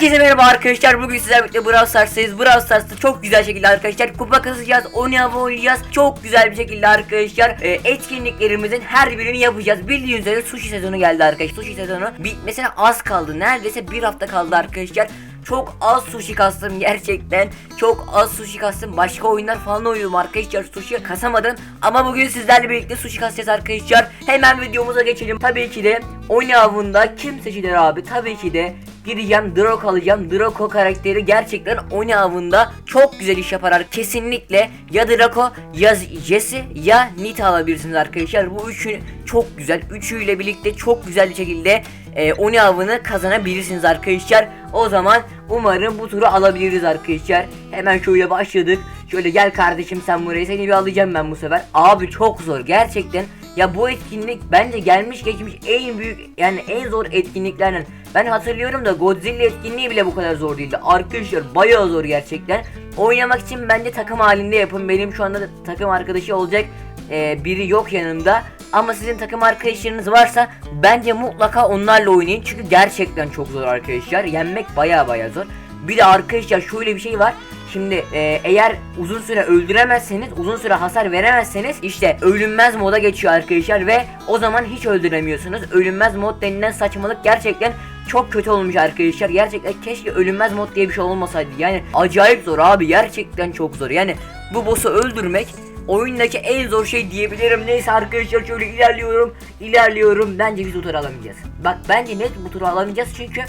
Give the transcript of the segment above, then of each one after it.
Herkese merhaba arkadaşlar. Bugün sizlerle birlikte Brawl Stars'tayız. Brawl Stars'ta çok güzel şekilde arkadaşlar kupa kasacağız. Oynayalım oynayacağız. Çok güzel bir şekilde arkadaşlar e, etkinliklerimizin her birini yapacağız. Bildiğiniz üzere sushi sezonu geldi arkadaşlar. Sushi sezonu bitmesine az kaldı. Neredeyse bir hafta kaldı arkadaşlar. Çok az sushi kastım gerçekten. Çok az sushi kastım. Başka oyunlar falan oynuyorum arkadaşlar. Sushi kasamadım. Ama bugün sizlerle birlikte sushi kasacağız arkadaşlar. Hemen videomuza geçelim. Tabii ki de oyun avında kim seçilir abi? Tabii ki de gideceğim Draco alacağım. Draco karakteri gerçekten oyun avında çok güzel iş yapar. Kesinlikle ya Draco ya Jesse ya Nita alabilirsiniz arkadaşlar. Bu üçü çok güzel. Üçüyle birlikte çok güzel bir şekilde e, Oni avını kazanabilirsiniz arkadaşlar. O zaman umarım bu turu alabiliriz arkadaşlar. Hemen şöyle başladık. Şöyle gel kardeşim sen buraya seni bir alacağım ben bu sefer. Abi çok zor gerçekten. Ya bu etkinlik bence gelmiş geçmiş en büyük yani en zor etkinliklerden. Ben hatırlıyorum da Godzilla etkinliği bile bu kadar zor değildi. Arkadaşlar bayağı zor gerçekten. Oynamak için bence takım halinde yapın. Benim şu anda da takım arkadaşı olacak e, biri yok yanımda. Ama sizin takım arkadaşlarınız varsa bence mutlaka onlarla oynayın. Çünkü gerçekten çok zor arkadaşlar. Yenmek baya baya zor. Bir de arkadaşlar şöyle bir şey var. Şimdi e, eğer uzun süre öldüremezseniz, uzun süre hasar veremezseniz işte ölünmez moda geçiyor arkadaşlar ve o zaman hiç öldüremiyorsunuz. Ölünmez mod denilen saçmalık gerçekten çok kötü olmuş arkadaşlar. Gerçekten keşke ölünmez mod diye bir şey olmasaydı. Yani acayip zor abi. Gerçekten çok zor. Yani bu boss'u öldürmek oyundaki en zor şey diyebilirim. Neyse arkadaşlar şöyle ilerliyorum. ilerliyorum. Bence biz bu turu alamayacağız. Bak bence net bu turu alamayacağız çünkü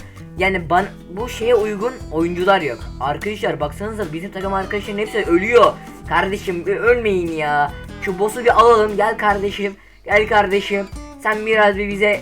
yani ban bu şeye uygun oyuncular yok. Arkadaşlar baksanıza bizim takım arkadaşların hepsi ölüyor. Kardeşim bir ölmeyin ya. Şu boss'u bir alalım. Gel kardeşim. Gel kardeşim. Sen biraz bir bize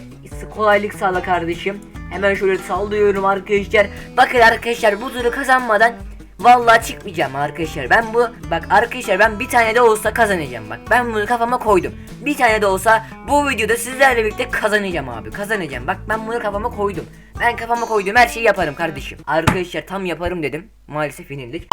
kolaylık sağla kardeşim. Hemen şöyle sallıyorum arkadaşlar. Bakın arkadaşlar bu turu kazanmadan Vallahi çıkmayacağım arkadaşlar. Ben bu bak arkadaşlar ben bir tane de olsa kazanacağım bak. Ben bunu kafama koydum. Bir tane de olsa bu videoda sizlerle birlikte kazanacağım abi. Kazanacağım. Bak ben bunu kafama koydum. Ben kafama koyduğum her şeyi yaparım kardeşim. Arkadaşlar tam yaparım dedim. Maalesef yenildik.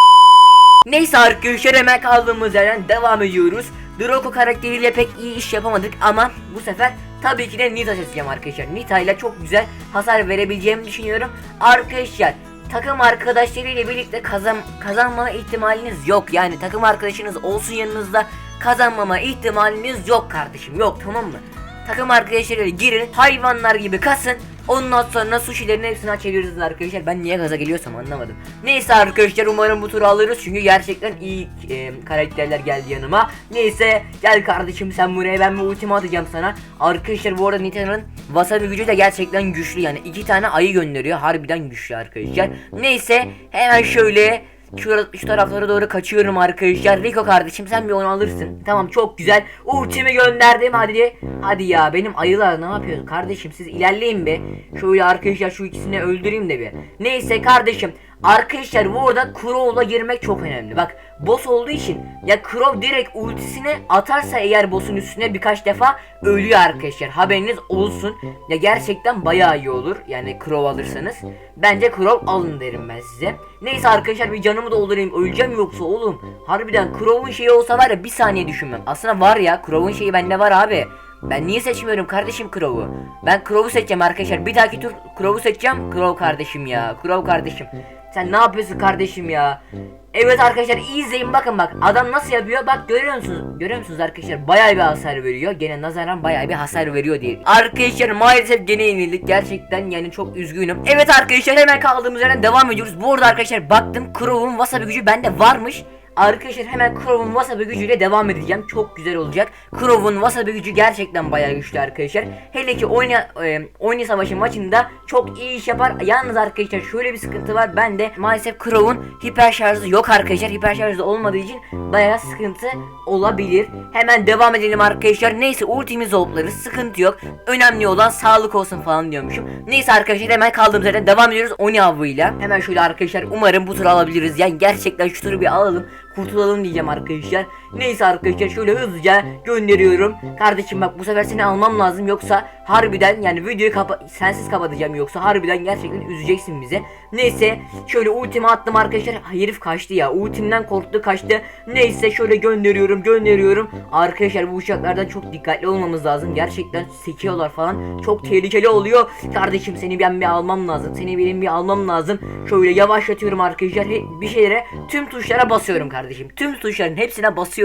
Neyse arkadaşlar hemen kaldığımız yerden devam ediyoruz. Draco karakteriyle pek iyi iş yapamadık ama bu sefer tabii ki de Nita seçeceğim arkadaşlar. Nita ile çok güzel hasar verebileceğimi düşünüyorum. Arkadaşlar takım arkadaşlarıyla birlikte kazan kazanma ihtimaliniz yok. Yani takım arkadaşınız olsun yanınızda kazanmama ihtimaliniz yok kardeşim. Yok tamam mı? Takım arkadaşlarıyla girin hayvanlar gibi kasın. Ondan sonra sushilerin hepsini açabilirsiniz arkadaşlar. Ben niye gaza geliyorsam anlamadım. Neyse arkadaşlar umarım bu turu alırız. Çünkü gerçekten iyi e, karakterler geldi yanıma. Neyse gel kardeşim sen buraya ben bir ultimi atacağım sana. Arkadaşlar bu arada Nita'nın wasabi gücü de gerçekten güçlü yani. iki tane ayı gönderiyor. Harbiden güçlü arkadaşlar. Neyse hemen şöyle şu, taraflara doğru kaçıyorum arkadaşlar. Rico kardeşim sen bir onu alırsın. Tamam çok güzel. Ultimi gönderdim hadi. Hadi ya benim ayılar ne yapıyor kardeşim siz ilerleyin be. Şöyle arkadaşlar şu ikisini öldüreyim de bir. Neyse kardeşim. Arkadaşlar bu arada Crow'la girmek çok önemli. Bak boss olduğu için ya Crow direkt ultisini atarsa eğer boss'un üstüne birkaç defa ölüyor arkadaşlar. Haberiniz olsun. Ya gerçekten bayağı iyi olur. Yani Crow alırsanız. Bence Crow alın derim ben size. Neyse arkadaşlar bir canımı doldurayım. Öleceğim yoksa oğlum. Harbiden Crow'un şeyi olsa var ya bir saniye düşünmem. Aslında var ya Crow'un şeyi bende var abi. Ben niye seçmiyorum kardeşim Crow'u? Ben Crow'u seçeceğim arkadaşlar. Bir dahaki tur Crow'u seçeceğim. Crow kardeşim ya. Crow kardeşim. Sen ne yapıyorsun kardeşim ya? Evet arkadaşlar iyi izleyin bakın bak adam nasıl yapıyor bak görüyor musunuz görüyor musunuz arkadaşlar bayağı bir hasar veriyor gene nazaran bayağı bir hasar veriyor diye Arkadaşlar maalesef gene yenildik gerçekten yani çok üzgünüm Evet arkadaşlar hemen kaldığımız yerden devam ediyoruz bu arada arkadaşlar baktım Crow'un wasabi gücü bende varmış Arkadaşlar hemen Crow'un wasabi gücüyle devam edeceğim. Çok güzel olacak. Crow'un wasabi gücü gerçekten bayağı güçlü arkadaşlar. Hele ki oyna e, oyna savaşı maçında çok iyi iş yapar. Yalnız arkadaşlar şöyle bir sıkıntı var. Ben de maalesef Crow'un hiper şarjı yok arkadaşlar. Hiper şarjı olmadığı için bayağı sıkıntı olabilir. Hemen devam edelim arkadaşlar. Neyse ultimiz hoplarız. Sıkıntı yok. Önemli olan sağlık olsun falan diyormuşum. Neyse arkadaşlar hemen kaldığımız yerden devam ediyoruz. Oni avıyla. Hemen şöyle arkadaşlar umarım bu turu alabiliriz. Yani gerçekten şu turu bir alalım kurtulalım diyeceğim arkadaşlar. Neyse arkadaşlar şöyle hızlıca gönderiyorum. Kardeşim bak bu sefer seni almam lazım yoksa Harbiden yani videoyu kapa sensiz kapatacağım yoksa harbiden gerçekten üzeceksin bizi. Neyse şöyle ultimi attım arkadaşlar. Herif kaçtı ya. Ultimden korktu kaçtı. Neyse şöyle gönderiyorum gönderiyorum. Arkadaşlar bu uçaklardan çok dikkatli olmamız lazım. Gerçekten sekiyorlar falan. Çok tehlikeli oluyor. Kardeşim seni ben bir almam lazım. Seni benim bir almam lazım. Şöyle yavaşlatıyorum arkadaşlar. Bir şeylere tüm tuşlara basıyorum kardeşim. Tüm tuşların hepsine basıyorum.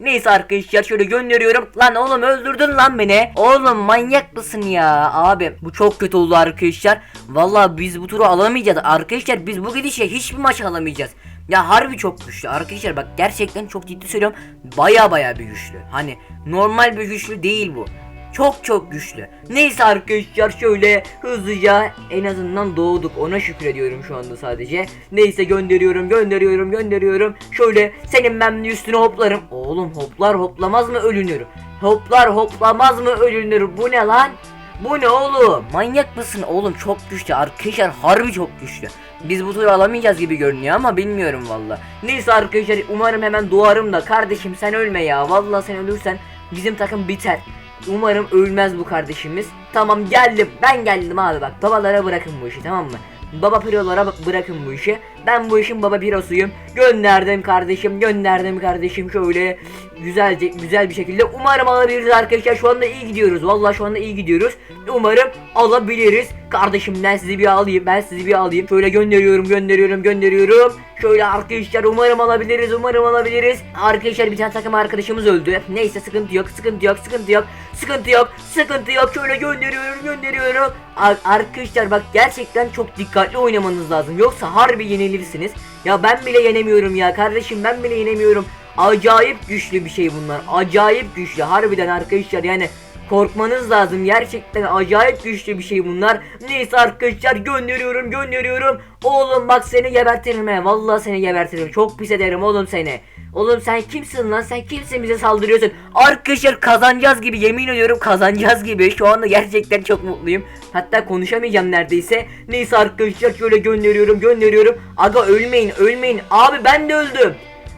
Neyse arkadaşlar şöyle gönderiyorum. Lan oğlum öldürdün lan beni. Oğlum manyak mısın ya? Abi bu çok kötü oldu arkadaşlar. Vallahi biz bu turu alamayacağız. Arkadaşlar biz bu gidişle hiçbir maç alamayacağız. Ya harbi çok güçlü arkadaşlar bak gerçekten çok ciddi söylüyorum baya baya bir güçlü hani normal bir güçlü değil bu çok çok güçlü. Neyse arkadaşlar şöyle hızlıca en azından doğduk. Ona şükrediyorum şu anda sadece. Neyse gönderiyorum gönderiyorum gönderiyorum. Şöyle senin ben üstüne hoplarım. Oğlum hoplar hoplamaz mı ölünür? Hoplar hoplamaz mı ölünür? Bu ne lan? Bu ne oğlum? Manyak mısın oğlum? Çok güçlü. Arkadaşlar harbi çok güçlü. Biz bu turu alamayacağız gibi görünüyor ama bilmiyorum valla. Neyse arkadaşlar umarım hemen doğarım da kardeşim sen ölme ya. Valla sen ölürsen bizim takım biter. Umarım ölmez bu kardeşimiz. Tamam geldim. Ben geldim abi bak. Babalara bırakın bu işi tamam mı? Baba pirolara bırakın bu işi. Ben bu işin baba pirosuyum. Gönderdim kardeşim, gönderdim kardeşim şöyle güzelce güzel bir şekilde. Umarım alabiliriz arkadaşlar. Şu anda iyi gidiyoruz. Vallahi şu anda iyi gidiyoruz. Umarım alabiliriz. Kardeşim ben sizi bir alayım. Ben sizi bir alayım. Şöyle gönderiyorum, gönderiyorum, gönderiyorum. Şöyle arkadaşlar umarım alabiliriz. Umarım alabiliriz. Arkadaşlar bir tane takım arkadaşımız öldü. Neyse sıkıntı yok, sıkıntı yok, sıkıntı yok. Sıkıntı yok, sıkıntı yok. Şöyle gönderiyorum, gönderiyorum. Ar- arkadaşlar bak gerçekten çok dikkatli oynamanız lazım. Yoksa harbi yenilirsiniz. Ya ben bile yenemiyorum ya kardeşim ben bile yenemiyorum. Acayip güçlü bir şey bunlar. Acayip güçlü. Harbiden arkadaşlar yani korkmanız lazım. Gerçekten acayip güçlü bir şey bunlar. Neyse arkadaşlar gönderiyorum gönderiyorum. Oğlum bak seni gebertirim he. Vallahi seni gebertirim. Çok pis ederim oğlum seni. Oğlum sen kimsin lan? Sen kimsin bize saldırıyorsun? Arkadaşlar kazanacağız gibi yemin ediyorum kazanacağız gibi. Şu anda gerçekten çok mutluyum. Hatta konuşamayacağım neredeyse. Neyse arkadaşlar şöyle gönderiyorum gönderiyorum. Aga ölmeyin ölmeyin. Abi ben de öldüm.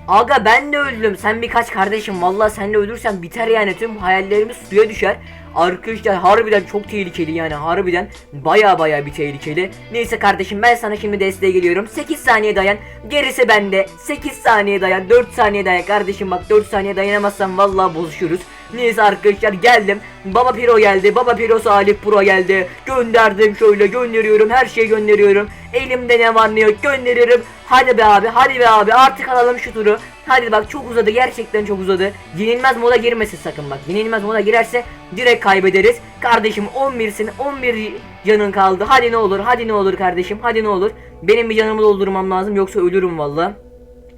Aga ben de öldüm. Sen birkaç kardeşim. Vallahi sen de ölürsen biter yani. Tüm hayallerimiz suya düşer. Arkadaşlar harbiden çok tehlikeli yani harbiden baya baya bir tehlikeli. Neyse kardeşim ben sana şimdi desteğe geliyorum. 8 saniye dayan. Gerisi bende. 8 saniye dayan. 4 saniye dayan kardeşim bak 4 saniye dayanamazsan vallahi bozuşuruz. Neyse arkadaşlar geldim. Baba Piro geldi. Baba Piro Salih Pro geldi. Gönderdim şöyle gönderiyorum. Her şeyi gönderiyorum. Elimde ne var ne yok gönderirim. Hadi be abi hadi be abi artık alalım şu turu. Hadi bak çok uzadı gerçekten çok uzadı. Yenilmez moda girmesin sakın bak. Yenilmez moda girerse direkt kaybederiz. Kardeşim 11'sin 11 canın kaldı. Hadi ne olur hadi ne olur kardeşim hadi ne olur. Benim bir canımı doldurmam lazım yoksa ölürüm vallahi.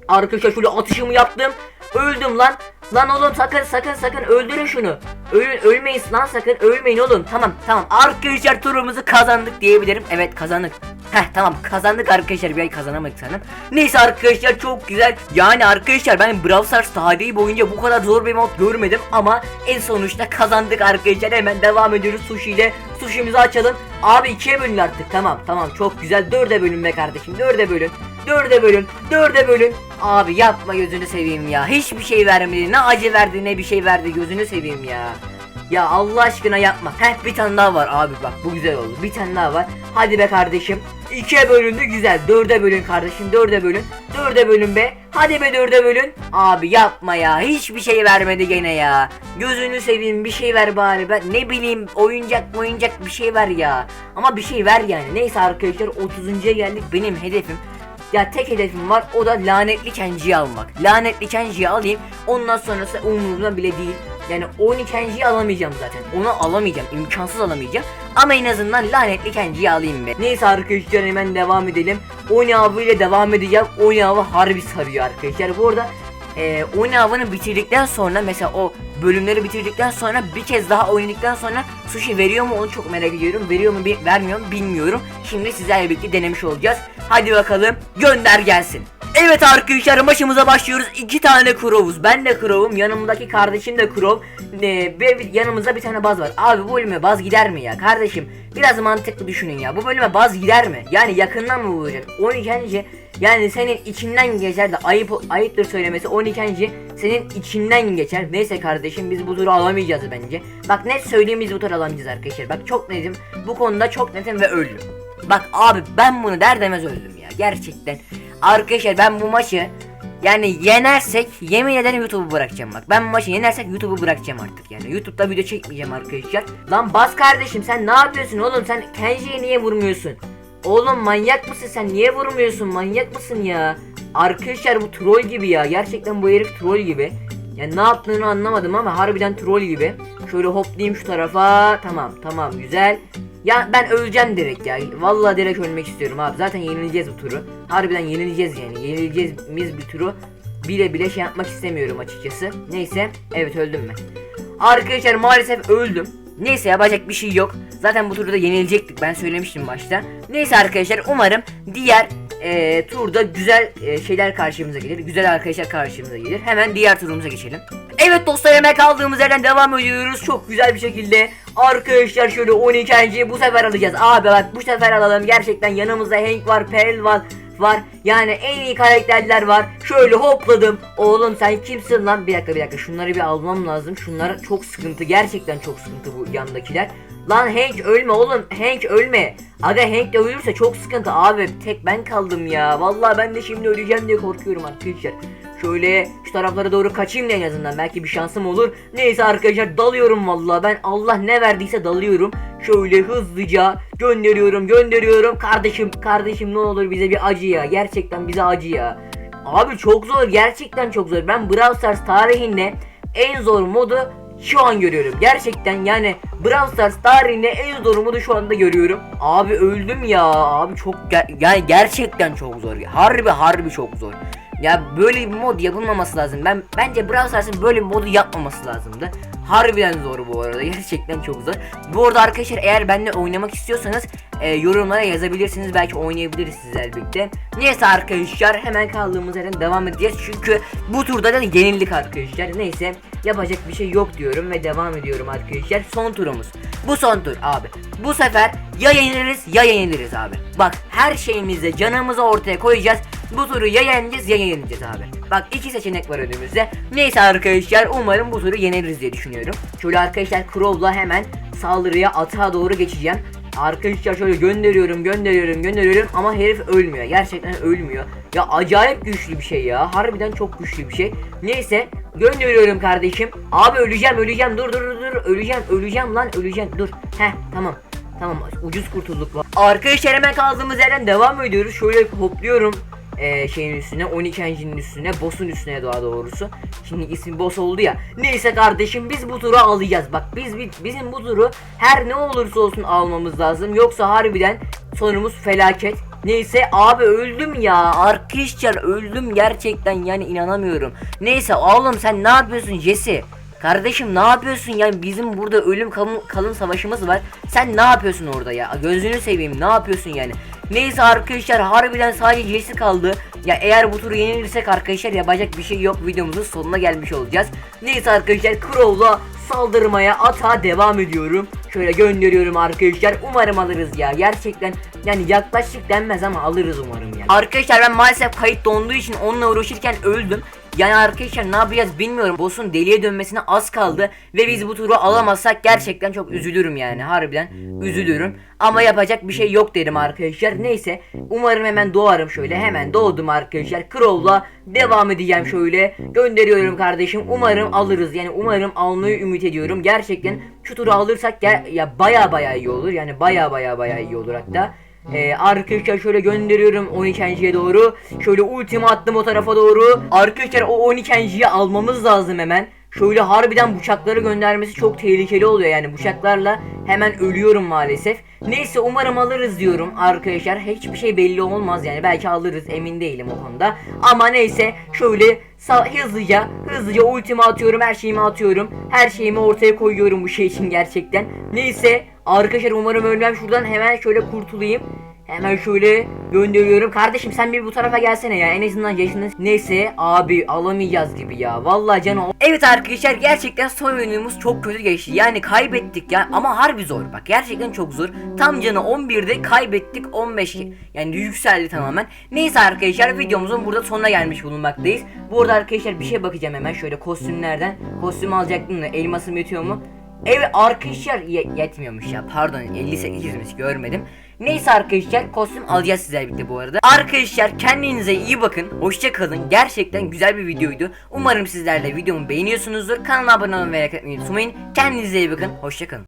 Arkadaşlar şöyle atışımı yaptım. Öldüm lan. Lan oğlum sakın sakın sakın öldürün şunu. Ölün ölmeyin lan sakın ölmeyin oğlum. Tamam tamam. Arkadaşlar turumuzu kazandık diyebilirim. Evet kazandık. Heh tamam kazandık arkadaşlar bir ay kazanamadık sanırım. Neyse arkadaşlar çok güzel. Yani arkadaşlar ben Brawl Stars tarihi boyunca bu kadar zor bir mod görmedim ama en sonuçta kazandık arkadaşlar. Hemen devam ediyoruz sushi ile. Sushi'mizi açalım. Abi ikiye bölün artık. Tamam tamam çok güzel. Dörde bölün be kardeşim. Dörde bölün. Dörde bölün. Dörde bölün. Abi yapma gözünü seveyim ya. Hiçbir şey vermedi. Ne acı verdi ne bir şey verdi. Gözünü seveyim ya. Ya Allah aşkına yapma. Heh bir tane daha var abi bak bu güzel oldu. Bir tane daha var. Hadi be kardeşim. İkiye bölündü güzel. Dörde bölün kardeşim. Dörde bölün. Dörde bölün be. Hadi be dörde bölün. Abi yapma ya. Hiçbir şey vermedi gene ya. Gözünü seveyim bir şey ver bari. Ben ne bileyim oyuncak oyuncak bir şey ver ya. Ama bir şey ver yani. Neyse arkadaşlar 30'uncuya geldik. Benim hedefim ya tek hedefim var o da lanetli Kenji'yi almak. Lanetli Kenji'yi alayım ondan sonrası umurumda bile değil. Yani Oni Kenji'yi alamayacağım zaten. Onu alamayacağım. imkansız alamayacağım. Ama en azından lanetli Kenji'yi alayım be. Neyse arkadaşlar hemen devam edelim. Oni avı ile devam edeceğim. Oni avı harbi sarıyor arkadaşlar. Bu arada e, Oni avını bitirdikten sonra mesela o bölümleri bitirdikten sonra bir kez daha oynadıktan sonra sushi veriyor mu onu çok merak ediyorum. Veriyor mu bi- vermiyor mu bilmiyorum. Şimdi sizlerle birlikte denemiş olacağız. Hadi bakalım gönder gelsin. Evet arkadaşlar maçımıza başlıyoruz. İki tane Crow'uz. Ben de Crow'um. Yanımdaki kardeşim de Crow. Ee, ve yanımızda bir tane baz var. Abi bu bölüme baz gider mi ya? Kardeşim biraz mantıklı düşünün ya. Bu bölüme baz gider mi? Yani yakından mı vuracak? Onu kendince Yani senin içinden geçer de ayıp ayıptır söylemesi 12. senin içinden geçer. Neyse kardeşim biz bu turu alamayacağız bence. Bak net söyleyeyim biz bu turu alamayacağız arkadaşlar. Bak çok netim. Bu konuda çok netim ve öldüm. Bak abi ben bunu der demez öldüm ya. Gerçekten. Arkadaşlar ben bu maçı yani yenersek yemin ederim YouTube'u bırakacağım bak. Ben maçı yenersek YouTube'u bırakacağım artık yani. YouTube'da video çekmeyeceğim arkadaşlar. Lan bas kardeşim sen ne yapıyorsun oğlum? Sen Kenji'ye niye vurmuyorsun? Oğlum manyak mısın sen? Niye vurmuyorsun? Manyak mısın ya? Arkadaşlar bu troll gibi ya. Gerçekten bu herif troll gibi. Ya ne yaptığını anlamadım ama harbiden troll gibi. Şöyle hoplayayım şu tarafa. Tamam tamam güzel. Ya ben öleceğim direkt ya. Vallahi direkt ölmek istiyorum abi. Zaten yenileceğiz bu turu. Harbiden yenileceğiz yani. Yenileceğiz biz bir turu. Bile bile şey yapmak istemiyorum açıkçası. Neyse. Evet öldüm ben. Arkadaşlar maalesef öldüm. Neyse yapacak bir şey yok. Zaten bu turda yenilecektik ben söylemiştim başta. Neyse arkadaşlar umarım diğer eee, turda güzel eee, şeyler karşımıza gelir. Güzel arkadaşlar karşımıza gelir. Hemen diğer turumuza geçelim. Evet dostlar hemen kaldığımız yerden devam ediyoruz. Çok güzel bir şekilde. Arkadaşlar şöyle 12. bu sefer alacağız. Abi bak bu sefer alalım. Gerçekten yanımızda Hank var, Peril var var. Yani en iyi karakterler var. Şöyle hopladım. Oğlum sen kimsin lan? Bir dakika bir dakika. Şunları bir almam lazım. Şunlar çok sıkıntı. Gerçekten çok sıkıntı bu yandakiler. Lan Hank ölme oğlum. Hank ölme. Aga Hank de ölürse çok sıkıntı abi. Tek ben kaldım ya. Vallahi ben de şimdi öleceğim diye korkuyorum arkadaşlar. Şöyle şu taraflara doğru kaçayım da en azından belki bir şansım olur. Neyse arkadaşlar dalıyorum vallahi ben Allah ne verdiyse dalıyorum. Şöyle hızlıca gönderiyorum gönderiyorum. Kardeşim kardeşim ne olur bize bir acı ya. Gerçekten bize acı ya. Abi çok zor gerçekten çok zor. Ben Brawl Stars tarihinde en zor modu şu an görüyorum. Gerçekten yani Brawl Stars tarihinde en zor modu şu anda görüyorum. Abi öldüm ya. Abi çok ger- yani gerçekten çok zor. Harbi harbi çok zor. Ya böyle bir mod yapılmaması lazım. Ben bence Brawl Stars'ın böyle bir modu yapmaması lazımdı. Harbiden zor bu arada. Gerçekten çok zor. Bu arada arkadaşlar eğer benimle oynamak istiyorsanız e, yorumlara yazabilirsiniz. Belki oynayabiliriz sizlerle birlikte. Neyse arkadaşlar hemen kaldığımız yerden devam edeceğiz. Çünkü bu turda da yenildik arkadaşlar. Neyse yapacak bir şey yok diyorum ve devam ediyorum arkadaşlar. Son turumuz. Bu son tur abi. Bu sefer ya yeniliriz ya yeniliriz abi. Bak her şeyimizle canımızı ortaya koyacağız. Bu turu ya yeneceğiz ya yenileceğiz abi. Bak iki seçenek var önümüzde. Neyse arkadaşlar umarım bu turu yeneriz diye düşünüyorum. Şöyle arkadaşlar Crow'la hemen saldırıya atağa doğru geçeceğim. Arkadaşlar şöyle gönderiyorum gönderiyorum gönderiyorum ama herif ölmüyor. Gerçekten ölmüyor. Ya acayip güçlü bir şey ya. Harbiden çok güçlü bir şey. Neyse gönderiyorum kardeşim. Abi öleceğim öleceğim dur dur dur öleceğim öleceğim lan öleceğim dur. Heh tamam. Tamam ucuz kurtulduk. Arkadaşlar hemen kaldığımız yerden devam ediyoruz. Şöyle hopluyorum e, şeyin üstüne 12 engine'in üstüne boss'un üstüne daha doğrusu. Şimdi ismi boss oldu ya. Neyse kardeşim biz bu turu alacağız. Bak biz bi- bizim bu turu her ne olursa olsun almamız lazım. Yoksa harbiden sonumuz felaket. Neyse abi öldüm ya. Arkadaşlar öldüm gerçekten yani inanamıyorum. Neyse oğlum sen ne yapıyorsun Jesse? Kardeşim ne yapıyorsun yani bizim burada ölüm kalın, kalın savaşımız var. Sen ne yapıyorsun orada ya? Gözünü seveyim ne yapıyorsun yani? Neyse arkadaşlar harbiden sadece Jesse kaldı. Ya eğer bu turu yenilirsek arkadaşlar yapacak bir şey yok videomuzun sonuna gelmiş olacağız. Neyse arkadaşlar Crow'la saldırmaya ata devam ediyorum. Şöyle gönderiyorum arkadaşlar. Umarım alırız ya. Gerçekten yani yaklaşık denmez ama alırız umarım ya. Arkadaşlar ben maalesef kayıt donduğu için onunla uğraşırken öldüm. Yani arkadaşlar ne yapacağız bilmiyorum. Boss'un deliye dönmesine az kaldı ve biz bu turu alamazsak gerçekten çok üzülürüm yani. Harbiden üzülürüm. Ama yapacak bir şey yok derim arkadaşlar. Neyse umarım hemen doğarım şöyle. Hemen doğdum arkadaşlar. Crow'la devam edeceğim şöyle. Gönderiyorum kardeşim. Umarım alırız. Yani umarım almayı ümit ediyorum. Gerçekten şu turu alırsak ya, ya baya baya iyi olur. Yani baya baya baya iyi olur hatta. Ee, arkadaşlar şöyle gönderiyorum 12.ye doğru. Şöyle ultimi attım o tarafa doğru. Arkadaşlar o 12.yi almamız lazım hemen. Şöyle harbiden bıçakları göndermesi çok tehlikeli oluyor yani bıçaklarla hemen ölüyorum maalesef. Neyse umarım alırız diyorum arkadaşlar. Hiçbir şey belli olmaz yani belki alırız emin değilim o konuda. Ama neyse şöyle hızlıca hızlıca ultimi atıyorum her şeyimi atıyorum. Her şeyimi ortaya koyuyorum bu şey için gerçekten. Neyse arkadaşlar umarım ölmem şuradan hemen şöyle kurtulayım. Hemen şöyle gönderiyorum. Kardeşim sen bir bu tarafa gelsene ya. En azından yaşınız neyse abi alamayacağız gibi ya. Vallahi canım. Evet arkadaşlar gerçekten son oyunumuz çok kötü geçti. Yani kaybettik ya ama harbi zor. Bak gerçekten çok zor. Tam canı 11'de kaybettik 15. Yani yükseldi tamamen. Neyse arkadaşlar videomuzun burada sonuna gelmiş bulunmaktayız. Bu arada arkadaşlar bir şey bakacağım hemen şöyle kostümlerden. Kostüm alacaktım da elmasım yetiyor mu? Evet arkadaşlar ye- yetmiyormuş ya pardon 58'miş görmedim. Neyse arkadaşlar kostüm alacağız sizler birlikte bu arada. Arkadaşlar kendinize iyi bakın. Hoşça kalın. Gerçekten güzel bir videoydu. Umarım sizler de videomu beğeniyorsunuzdur. Kanalıma abone olmayı ve like atmayı unutmayın. Kendinize iyi bakın. Hoşça kalın.